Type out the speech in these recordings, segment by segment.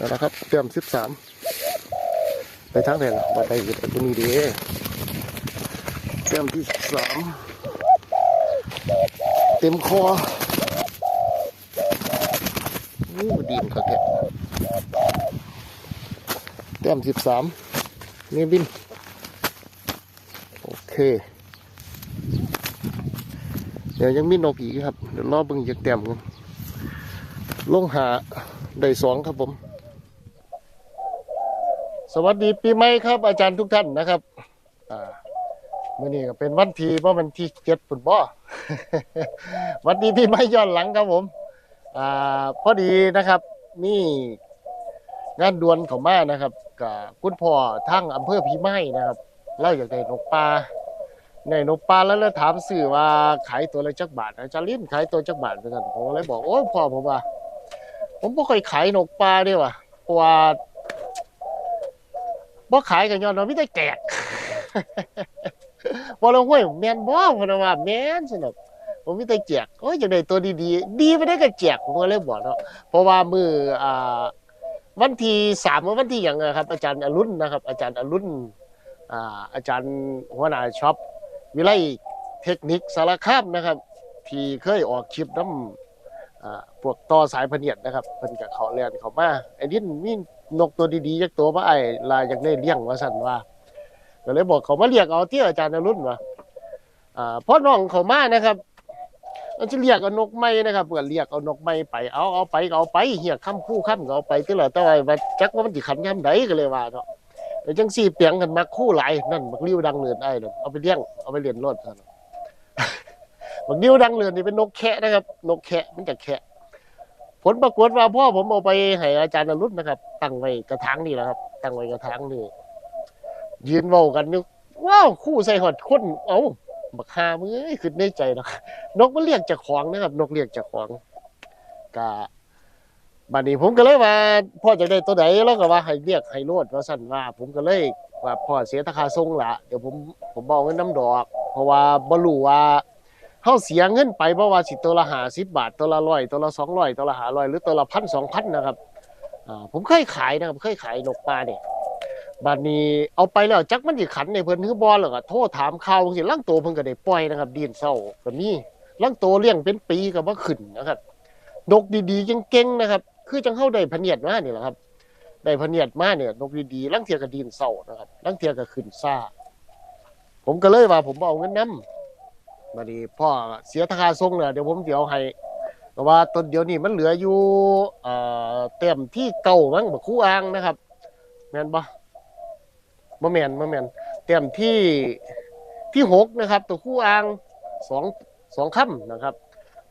เอาละครับเตรียมสิบสามไปทางไหนล่ะว่าไปอยู่ตรงนี้ดีเตรียมที่สิบสามเต็มคออู้ดีมครับแกเตรียมสิบสามนี่บิน โอเค เดี๋ยวยังมีนกอีกครับ เดี๋ยวรอบิ่งจากเต็มกันลงหาได้สองครับผม สวัสดีปีใหม่ครับ อาจารย์ทุกท่านนะครับอ่ามื่อนี้ก็เป็นวันที่ว่าะมันที่เจ็ดปุ่นบ่วันดีปีใหม่ย้อนหลังครับผมอ่าพอดีนะครับนี่งานดวนของมานะครับกับคุณพ่อทั้งอำเภอพีไม้นะครับเล่าอยากได้นกปลาในนกปลาแล้วแล้วถามสื่อว่าขายตัวละจักบาทอาจารย์ลิ้นขายตัวจักบาทเหมือนกันผมเลยบอกโอ้พ่อผมว่า ผมบ่เคยขายนกปลาด้ว่ะเพราะว่า บ่ขายกันย้อนว่าไมีแต่แจกบ่ลงห้วยแมนบ่พนนะว่าแมนสนุกผมมีแต่แจกโอ้ยอย่ากได้ตัวดีๆ ดีไม่ได้ก็แจกผมก็เลยบอกเนาะเพราะว่ามืออ่าวันที่สามวันที่อย่างอะครับ อาจารย์อรุณนะครับ อาจารย์อรุณอ่าอาจารย์หัวหน้าช็อปวิไลเทคนิคสารคามนะครับ ที่เคยออกคลิปน้ำอ่าพวกต่อสายพเนียดนะครับเพิ่นกับเขาเรียนเขามาไอ้นี่มี นกตัวดีๆจักตัวมาไอ้ลาอยากได้เลี้ยงว่าสั่นว่าก็เลยบอกเขามาเรียกเอาที่อาจารย์อรุณว่าอ่าพ่อน้องเขามานะครับมันจะเรียกเอานกไม้นะครับเพื่อเรียกเอานกไม้ไปเอาเอาไปเอาไปเหียค้ำคู่ค้ำก็เอาไปที่ละแต่ว่าว่าจักว่ามันสิขันย่ำใดก็เลยว่าเนาะเดี๋ยวจังสี่เปียงกันมาคู่หลายนั่นบักริ้วดังเนินไอ้นั่นเอาไปเลี้ยงเอาไปเลี้ยงรถเถอะบักริ้วดังเนินนี่เป็นนกแคะนะครับ นกแคะมันจะแคะ ผลปรากฏว่าพ่อผมเอาไปให้อาจารย์อรุณนะครับ ตั้งไว้กระถางนี่แหละครับ ตั้งไว้กระถางนี่ยืนเว้ากันอยู่ว้าวคู่ใส่หอดคนเอ้าบักฮามือขึ้นในใจนะนกมันเรียกจากของนะครับ นกเรียกจากของกะบัดนี้ผมก็เลยว่า พ่อจะได้ตัวไหนแล้วก็ว่าให้เรียกให้โลดว่าสั่นว่า ผมก็เลยว่าพ่อเสียราคาส่งละเดี๋ยวผมผมบอกเงินน้ำดอก เพราะว่าบ่รู้ว่า เฮาเสียเงินไปเพราะว่าสิตัวละ50บบาทตัวละ100ตัวละ200ตัวละ500หรือตัวละพันสองพันนะครับอ่าผมเคยขายนะครับเคยขายนกปลาเนี่ยบัดนี้เอาไปแล้วจักมันสิขันในเพิ่นคือบอลแล้วก็โทรถามข่าวสิลังโตเพิ่นก็ได้ปล่อยนะครับดีนเศร้าก็มีลังโตเลี้ยงเป็นปีก็บ่ขึ้นนะครับนกดีๆเก่งๆนะครับ คือจังเฮาได้พเนียดมานี่แหละครับได้พเนียดมาเนี่ยนกดีๆลังเทียก็ดีนเศร้านะครับลังเทียก็ขึ้นซ่าผมก็เลยว่าผมบ่เอาเงินนํ บัดนี้พ่อเสียราคาส่งแล้วเดี๋ยวผมสิเอาให้แต่ว่าตอนเดี๋ยวนี้มันเหลืออยู่เอ่อเต็มที่เก่ามั้งบักคู่อ่างนะครับแม่นบ่มะแมนมะแมนเต็มที่ที่หกนะครับ ตัวคู่อ่างสองสองค่ำนะครับ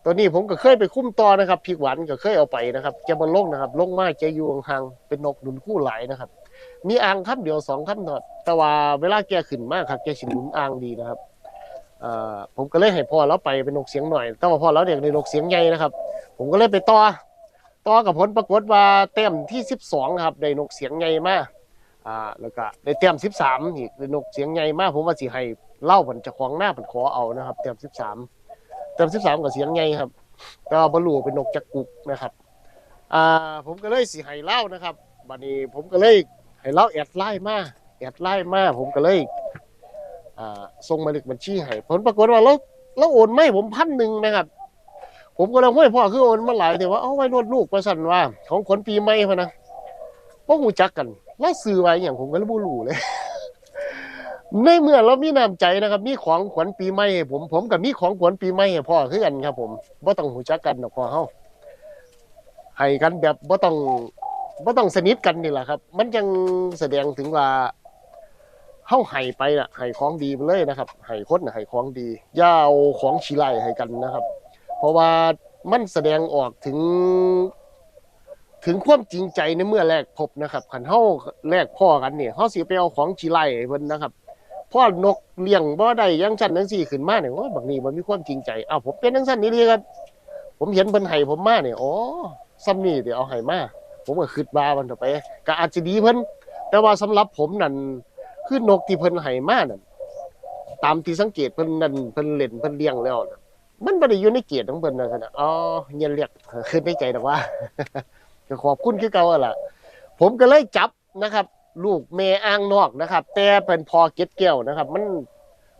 ตัวนี้ผมก็เคยไปคุ้มต่อนะครับพีกหวานก็เคยเอาไปนะครับแกบนลงนะครับ ลงมาแกอยู่ห่างๆเป็นนกหนุนคู่หลายนะครับ มีอ่างค่ำเดียวสองค่ำเท่านั้นแต่ว่าเวลาแกขึ้นมากครับแกสิหนุนอ่างดีนะครับ ผมก็เลยให้พ่อเราไปเป็นนกเสียงหน่อย แต่ว่าพ่อเราเด็กในนกเสียงใหญ่นะครับ ผมก็เลยไปต่อต่อกับผลปรากฏว่าเต็มที่สิบสองครับได้นกเสียงใหญ่มากอ่าแล้วก็ได้เตรียมสิบสามอีกเป็นนกเสียงใหญ่มากผมว่าสิให้เล่าผนจะของหน้าผนขอเอานะครับ เตรียมสิบสามเตรียมสิบสามกับเสียงใหญ่ครับก็บรรลุเป็นนกจักกุกนะครับอ่าผมก็เลยสิให้เล่านะครับบัดนี้ผมก็เลยให้เล่าแอดไลน์มาแอดไลน์มาผมก็เลย อ่าส่งมาเลขบัญชีให้ผลปรากฏว่าเราเราโอนไม่ผมพันหนึ่งนะครับ ผมก็เลยห้วยพ่อคือโอนมาหลายแต่ว่าเอาไว้นวดลูกประสันว่า ของขนปีใหม่พะนะพวกหูจักกัน แล้วซื้อไว้อย่างผมก็เลยบ่รู้เลยในเมื่อเรามีน้ำใจนะครับ มีของขวัญปีใหม่ให้ผม ผมกับมีของขวัญปีใหม่ให้พ่อคือกันครับ ผมบ่ต้องหูจักกันดอกพ่อเฮาให้กันแบบบ่ต้องบ่ต้องสนิทกันนี่แหละครับ มันจังแสดงถึงว่า เฮาให้ไปน่ะให้ของดีไปเลยนะครับให้คนน่ะให้ของดีย่าเอาของขี้ไล่ให้กันนะครับ เพราะว่ามันแสดงออกถึง ถึงความจริงใจในเมื่อแรกพบนะครับขันเฮาแรกพ่อกันเนี่ยเฮาสิไปเอาของชีไล่ให้เพิ่นนะครับพ่อนกเลี้ยงบ่ได้ยังชั้นจังซี่ขึ้นมาเนี่ยว่าบางนี้มันมีความจริงใจอ้าวผมเป็นจังซั่นนี่ดีครับผมเห็นเพิ่นให้ผมมาเนี่ยอ๋อซ้ำนี่เดี๋ยวเอาให้มาผมก็คิดว่ามันต่อไปก็อาจจะดีเพิ่นแต่ว่าสำหรับผมนั่น คือนกที่เพิ่นให้มานั่นตามที่สังเกตเพิ่นนั่นเพิ่นเล่นเพิ่นเลี้ยงแล้วน่ะมันบ่ได้อยู่ในเกียรติของเพิ่นนะครับอ๋อเงียนเรียกขึ้นในใจดอกว่าก็ขอบคุณคือเก่าล่ะ ผมก็เลยจับนะครับ ลูกเมอ่างนอกนะครับ แต่เป็นพอเก็ดแก้วนะครับ มัน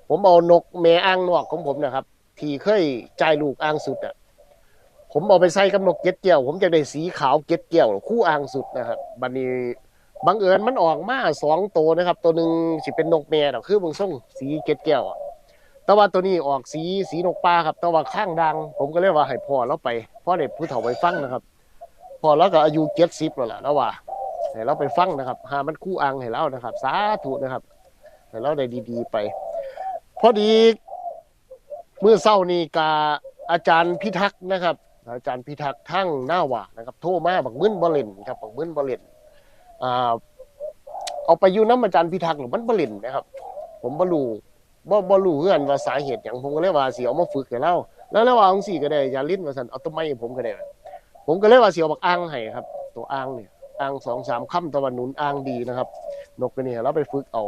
ผมเอานกเมอ่างนอกของผมนะครับ ที่เคยจ่ายลูกอ่างสุดอะผมเอาไปใส่กับนกเก็ดแก้วผมจะได้สีขาวเก็ดแก้วคู่อ่างสุดนะครับบัดนี้ บังเอิญมันออกมาสองตัวนะครับ ตัวหนึ่งสิเป็นนกแม่ดอกคือบางส่งสีเก็ดแก้วอะแต่ว่าตัวนี้ออกสีสีนกปลาครับ แต่ว่าข้างดัง ผมก็เลยกว่าให้พ่อเราไปพ่อเด็กผู้เฒ่าไปฟังนะครับพ่อเราก็อายุเจ็ดสิบแล้วล่ะแล้วว่าให้เราไปฟังนะครับหามันคู่อังให้เรานะครับ สาธุนะครับให้เราได้ดีๆไป พอดีเมื่อเศร้านี้กาอาจารย์พิทักษ์นะครับ อาจารย์พิทักษ์ทั้งหน้าว่านะครับ โทรมาบักมึนบอลเลนครับบักมึนบอลเลน เอาไปอยู่น้ำอาจารย์พิทักษ์หรือมันบลเลนนะครับ ผมบรู้บ่บ่รู้เพื่อนว่าสาเหตุอย่างผมก็เลยว่าสิเอามาฝึกให้เราแล้วแล้วว่าจังซี่ก็ได้ยาลิ้นว่าซั่นเอาต้นไม้ผมก็ได้ ผมก็เลยว่าเสิเอาบักอ่างให้ครับ ตัวอ่างเนี่ยอ่างสองสามค่ำตะวันหนุนอ่างดีนะครับ นกตัวนี้เราไปฝึกเอา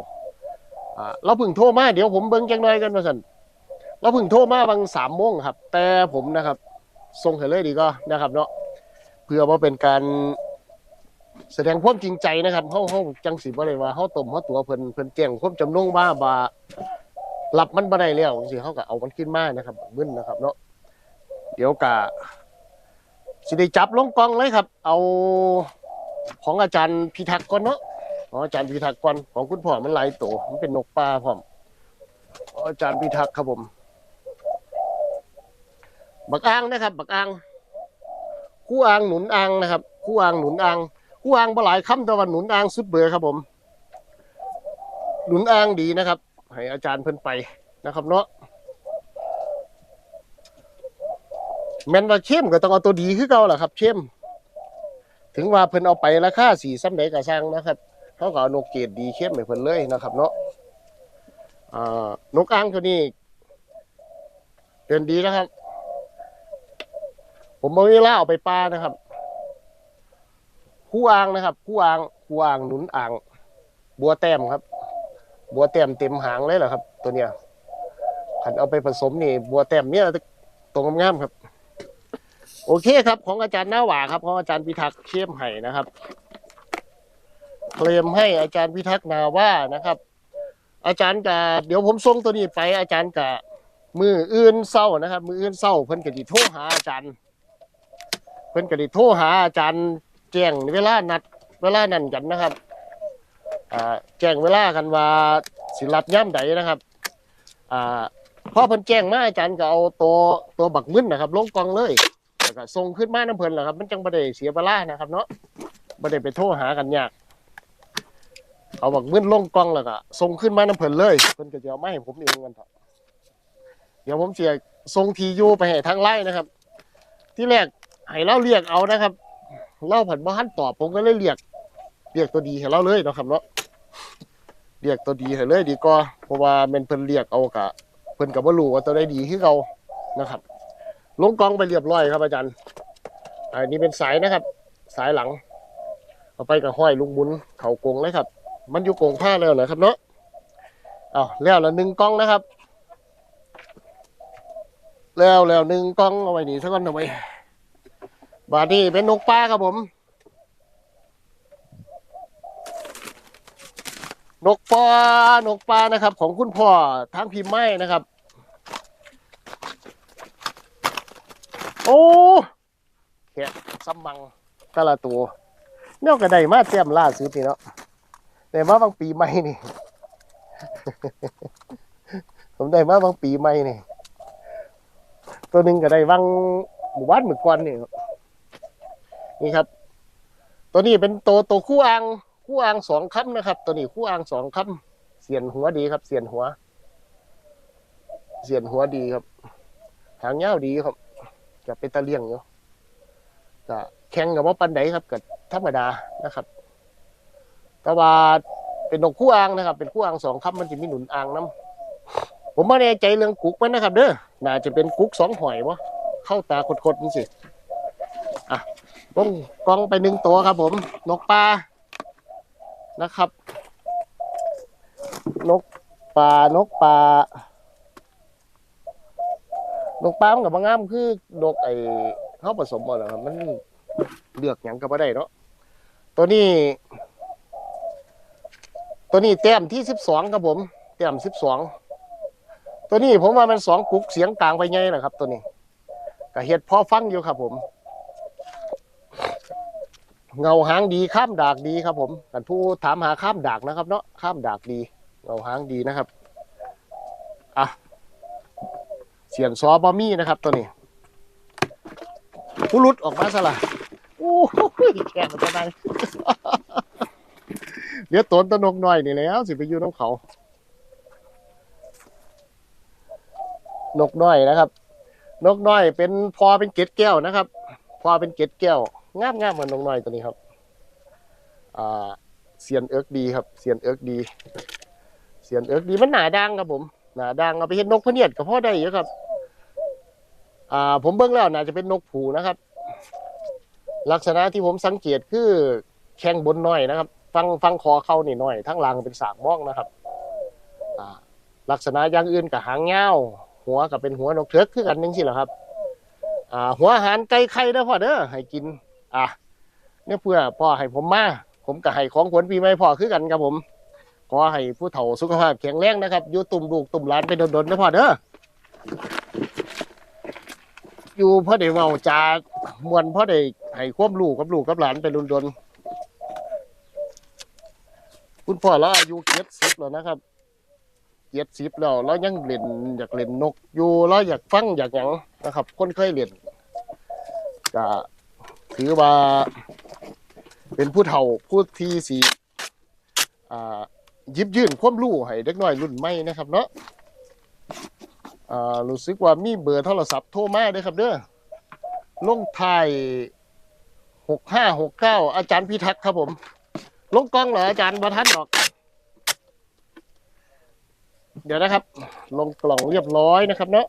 อ่าเราพิ่งโทรมาเดี๋ยวผมเบิ้งจังหน่อยกันมาสันเราพิ่งโทรมาบางสามโมงครับ แต่ผมนะครับส่งให้เลยดีก็นะครับ เนาะเพื่อว่าเป็นการ แสดงความจริงใจนะครับเฮาเฮาจังสิบ่ได้ว่าเฮาต้มเฮาตัวเพิ่นเพิ่นแจ้งความจำนงว่าบ่ารับมันบ่ได้แล้วจังซี่เฮาก็เอามันขึ้นมานะครับมึนนะครับ เนาะเดี๋ยวกะสิได้จับลงกล่องเลยครับ เอาของอาจารย์พิทักษ์ก่อนเนาะของอาจารย์พิทักษ์ก่อนของคุณพ่อมันหลายตัวมันเป็นนกป่าพร้อมองอาจารย์พิทักษ์ครับผม บักอ่างนะครับ บักอ่างคู่อ่างหนุนอ่างนะครับ คู่อ่างหนุนอ่าง คู่อ่างบ่หลายคำต่ว่าหนุนอ่างสุดเบื่อครับผม หนุนอ่างดีนะครับ ให้อาจารย์เพิ่นไปนะครับเนาะแมนว่าเข้มก็ต้องเอาตัวดีคือเก่าล่ะครับเข้มถึงว่าเพิ่นเอาไปราคาสี่ซ้ำใดก็สร้างนะครับเขาก็เอานกเกรดดีเข้มให้เพิ่นเลยนะครับเนาะนกอ่างตัวนี้เดินดีนะครับ ผมเอาเวลาเอาไปปลานะครับ คู่อ่างนะครับคู่อ่างคู่อ่างหนุนอ่าง บัวแต้มครับ บัวแต้มเต็มหางเลยเหรอครับ ตัวเนี้ยขันเอาไปผสมนี่บัวแต้มเนี่ยตรงงามๆครับ โอเคครับ ของอาจารย์หน้าหวาครับของอาจารย์พิทักษ์เข้มไห่นะครับเคลมให้อาจารย์พิทักษ์นาว่านะครับ อาจารย์กะเดี๋ยวผมส่งตัวนี้ไป อาจารย์กะมืออื่นเศร้านะครับ มืออื่นเศร้าเพิ่นกะดิโทรหาอาจารย์ เพิ่นกะดิโทรหาอาจารย์ แจ้งเวลานัดเวลานั่นกันนะครับอ่าแจ้งเวลากันว่าสิรับย่ำใดนะครับอ่าพอเพิ่นแจ้งมาอาจารย์ก็เอาตัวตัวบักมึนนะครับ ลงกล่องเลยแล้วก็ส่งขึ้นมาน้ำเพลินแหละครับ มันจังบ่ได้เสียเวลานะครับ เนาะบ่ได้ไปโทรหากันยากเอาบักมึนลงกล้องแล้วก็ส่งขึ้นมาน้ำเพลินเลยเพิ่นก็จะเอามาให้ผมเองกันเถอะเดี๋ยวผมเสียส่งทียูไปให้ทางไล่นะครับ ที่แรกให้เราเรียกเอานะครับ เล่าผันบ่ทันตอบผมก็เลยเรียกเรียกตัวดีให้เราเลยเนาะครับเนาะเรียกตัวดีให้เลยดีกว่าเพราะว่าแมันเพิ่นเรียกเอากะเพิ่นก็บ่รู้ว่าตัวใดดีคือเก่านะครับ ลงกองไปเรียบร้อยครับอาจารย์อันนี้เป็นสายนะครับ สายหลังเอาไปกับห้อยลุงหมุนเข่ากงเลยครับ มันอยู่กงผ้าแล้วนะครับเนาะเอาแล้วละหนึ่งกล้องนะครับ แล้วแล้วหนึ่งกล้องเอาไว้นี่สักก่อนเอาไว้ บาดนี้เป็นนกปลาครับผม นกปลานกปลานะครับ ของคุณพ่อทางพิมพ์ไม้นะครับ โอ้แค่ซัมมังแตละตัวเนี่ยก็ได้มาเตรียมล่าสุดนี่เนาะได้มาบางปีใหม่นี่ ผมได้มาบางปีใหม่นี่ ตัวหนึ่งก็ได้บางหมู่บ้านหมู่กวนนี่ นี่ครับ ตัวนี้เป็นตัวตัวคู่อ่างคู่อ่างสองคำนะครับ ตัวนี้คู่อ่างสองคำเสียนหัวดีครับ เสียนหัว เสียนหัวดีครับ หางยาวดีครับก็เป็นตะเลียงอยู่ก็แข่งกับว่าปันไดครับก็ธรรมดานะครับ แต่ว่าเป็นนกคู่อ่างนะครับ เป็นคู่อ่างสองคำมันจะมีหนุนอ่างน้ำผมไม่แน่ใจเรื่องกุ๊กมันนะครับ เด้อน่าจะเป็นกุ๊กสองหอยวะเข้าตาคดๆนี่สิอะ กลงกองไปหนึ่งตัวครับ ผม นกปลานะครับ นกปลานกปลานกปลามันกับบางงามคือนกไอ้เขาผสมมดแล้วครับ มันเลือกหยังก็บ่ได้เนาะตัวนี้ ตัวนี้แต้มที่สิบสองครับผมแต้มสิบสองตัวนี้ผมว่ามันสองกุกเสียงกลางไปไงนะครับ ตัวนี้ก็เฮ็ดพอฟังอยู่ครับผม เงาหางดีข้ามดากดีครับ ผมกันผู้ถามหาข้ามดากนะครับ เนาะข้ามดากดี เงาหางดีนะครับอะเสียนซอบอมี่นะครับ ตัวนี้ผู้หลุดออกมาซะละโอ้ยแก่มันจะได้เดี๋ยวตนตะนกหน่อยนี่แหล้ว สิไปอยู่น้ำเขา นกน้อยนะครับ นกน้อยเป็นพอเป็นเกล็ดแก้วนะครับ พอเป็นเกล็ดแก้ว งามงามเหมือนนกน้อยตัวนี้ครับอ่าเสียนเอิร์กดีครับเสียนเอิร์กดีเสียนเอิร์กดีมันหนาดังครับผมหนาดังเอาไปเห็นนกพเนียดกับพ่อได้เยอะครับ อ่า ผมเบิ่งแล้วน่าจะเป็นนกผูนะครับ ลักษณะที่ผมสังเกตคือแข้งบนน้อยนะครับ ฟังฟังคอเขานี่น้อย ทั้งหลังเป็นสากมองนะครับ อ่า ลักษณะอย่างอื่นกับหางเงาหัวกับเป็นหัวนกเทือกคือกันนึงสิเหรอครับ อ่า หัวอาหารไก่ไข่เด้อพ่อเด้อให้กิน อะเนี่ยเพื่อพ่อให้ผมมาผมก็ให้ของขวัญปีใหม่พ่อคือกันครับผมขอให้ผู้เฒ่าสุขภาพแข็งแรงนะครับอยู่ตุ่มลูกตุ่มหลานไปโดนๆนะพ่อเด้ออยู่พ่อได้เมาจามวนพ่อได้ให้ความรู้กับลูกกับหลานไปโดนๆคุณพ่อเราอายุเจ็ดสิบแล้วนะครับเจ็ดสิบแล้วเรายังเล่นอยากเล่นนกอยู่เราอยากฟังอยากหยังนะครับ คนเคยเล่นก็ ถือว่าเป็นผู้เฒ่าผู้ที่สีอ่ายิบยื่นความรู้ให้เด็กน้อยรุ่นใหม่นะครับ เนาะอ่ารู้สึกว่ามีเบอร์โทรศัพท์โทรมาเด้อครับเด้อลงท้ายหกห้าหกเก้าอาจารย์พิทักษ์ครับผม ลงกล้องเหรออาจารย์บรทันหรอก เดี๋ยวนะครับ ลงกล่องเรียบร้อยนะครับเนาะ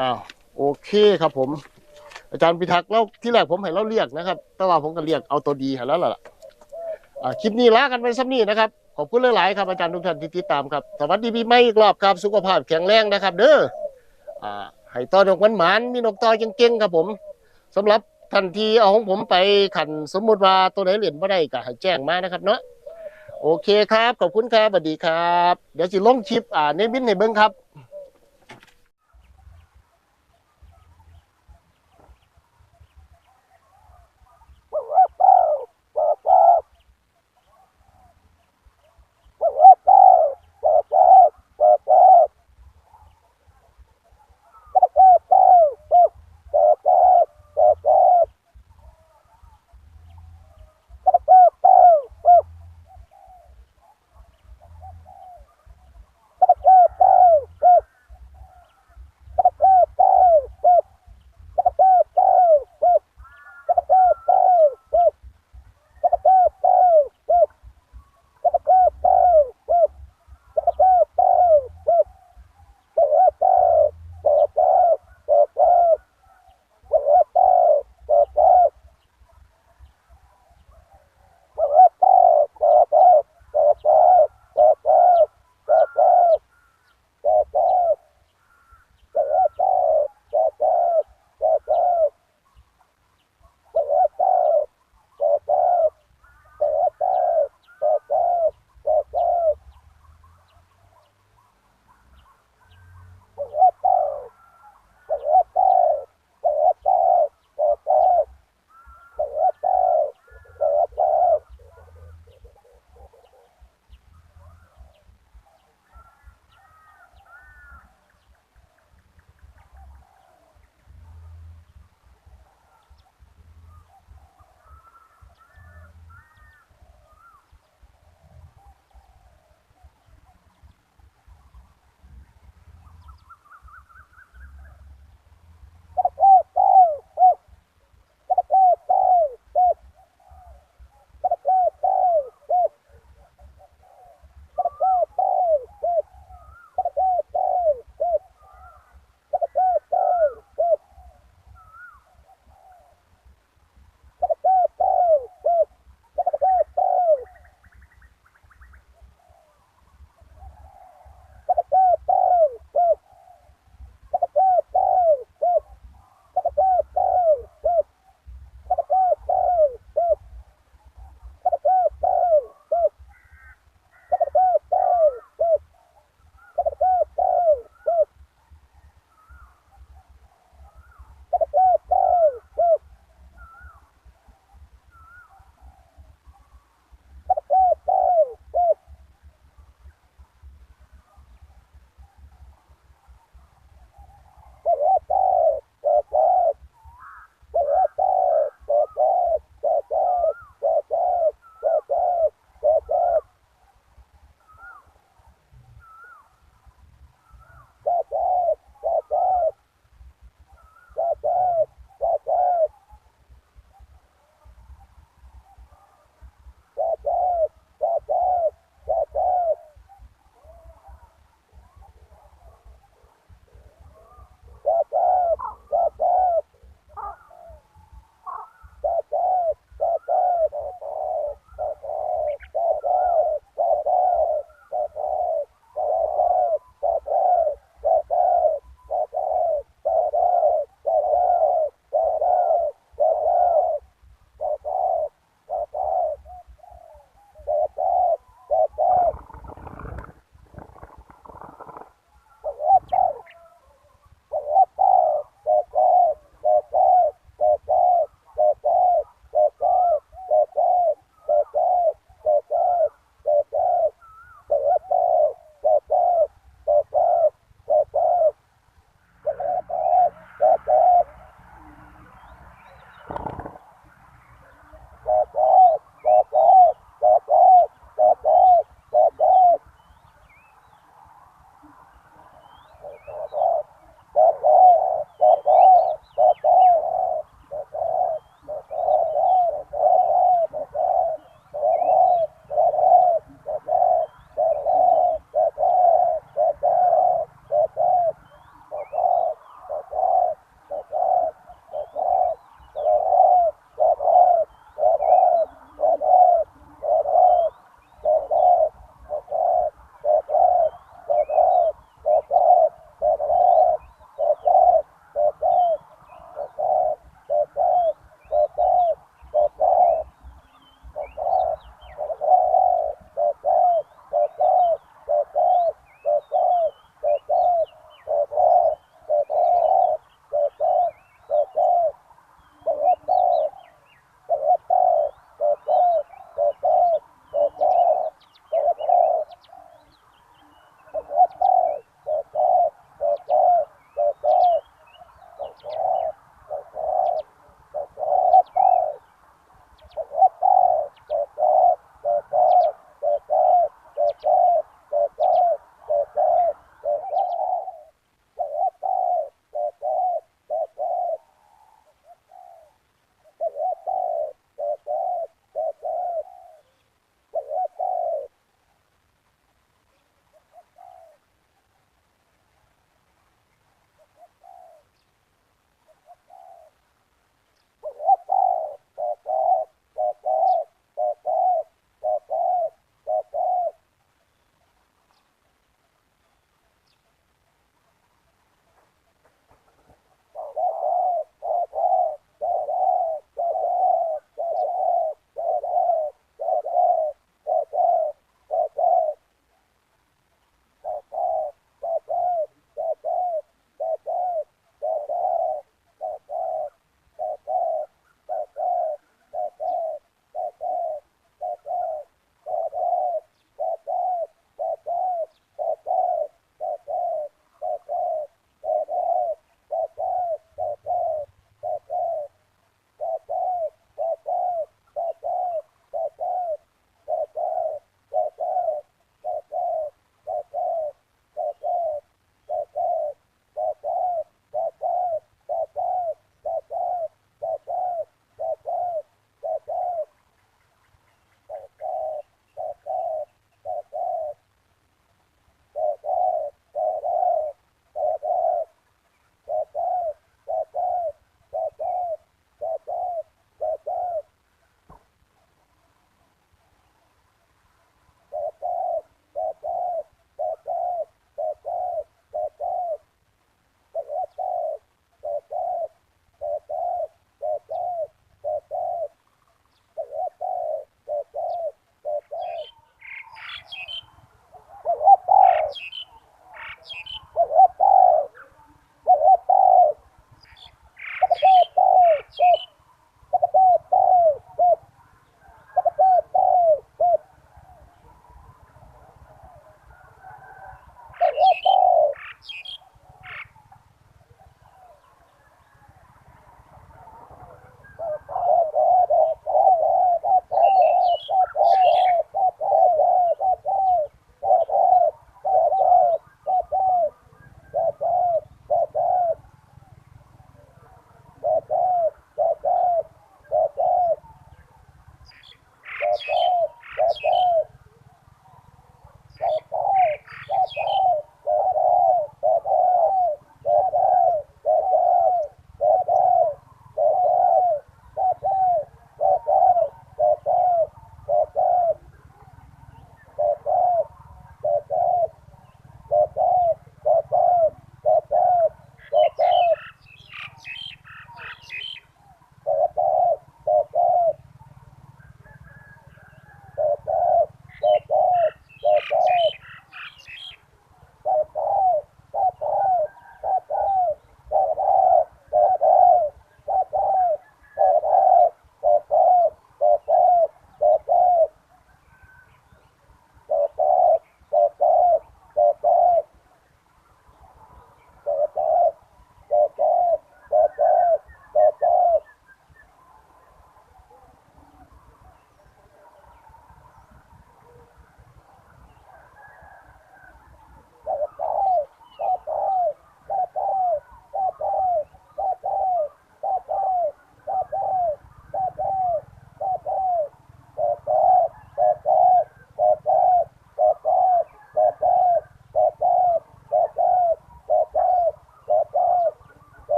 อ้าวโอเคครับผม อาจารย์พิทักษ์เล่าที่แรกผมให้เราเรียกนะครับ แต่ว่าผมก็เรียกเอาตัวดีให้แล้วล่ะอ่าคลิปนี้ลากันไปซ้ำนี้นะครับขอบคุณหลายๆครับอาจารย์ทุกท่านที่ติดตามครับสวัสดีปีใหม่อีกรอบครับสุขภาพแข็งแรงนะครับ เด้ออ่าให้ต่อนกมันหมานมีนกต่อเก่งครับผมสำหรับทันทีเอาของผมไปขันสมมุติว่าตัวไหนเหรียญไม่ได้ก็ให้แจ้งมานะครับเนาะโอเคครับ ขอบคุณครับสวัสดีครับ เดี๋ยวสิลงคลิปอ่าในบินในเบิ้งครับ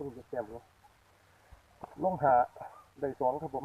ต้องมีนกอีกครับเดี๋ยวรอตรงจะแก้มเนาะลงหาได้สองครับผม